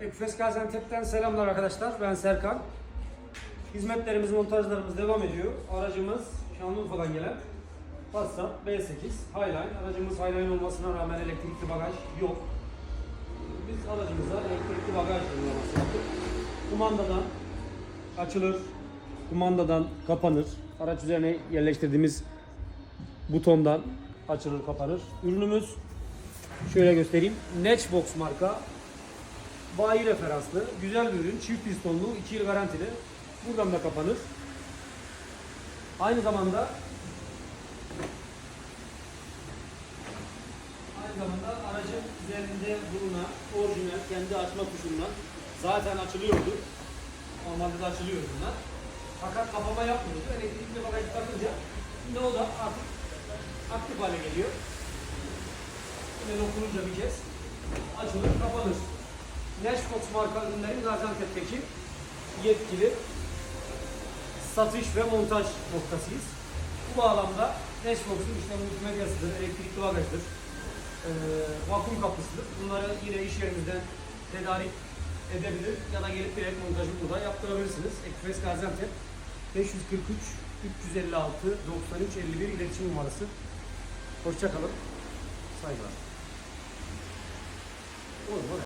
Ekfes Gaziantep'ten selamlar arkadaşlar. Ben Serkan. Hizmetlerimiz, montajlarımız devam ediyor. Aracımız Şanlıurfa'dan gelen Passat B8 Highline. Aracımız Highline olmasına rağmen elektrikli bagaj yok. Biz aracımıza elektrikli bagaj uygulaması yaptık. Kumandadan açılır, kumandadan kapanır. Araç üzerine yerleştirdiğimiz butondan açılır, kapanır. Ürünümüz şöyle göstereyim. Natchbox marka bayi referanslı, güzel bir ürün, çift pistonlu, 2 yıl garantili. Buradan da kapanır. Aynı zamanda aynı zamanda aracın üzerinde bulunan orijinal kendi açma tuşundan zaten açılıyordu. Normalde de açılıyor bunlar. Fakat kapama yapmıyordu. Elektrikli bagaj takınca ne oldu artık aktif hale geliyor. Yine dokununca bir kez açılır, kapanır. Nashbox marka ürünlerin Gaziantep'teki yetkili satış ve montaj noktasıyız. Bu bağlamda Nashbox'un işte multimedyasıdır, elektrikli bagajdır, eee vakum kapısıdır. Bunları yine iş yerimizden tedarik edebilir ya da gelip direkt montajı burada yaptırabilirsiniz. Ekfres Gaziantep 543 356 93 51 iletişim numarası. Hoşçakalın. Saygılar. Oğlum, oğlum.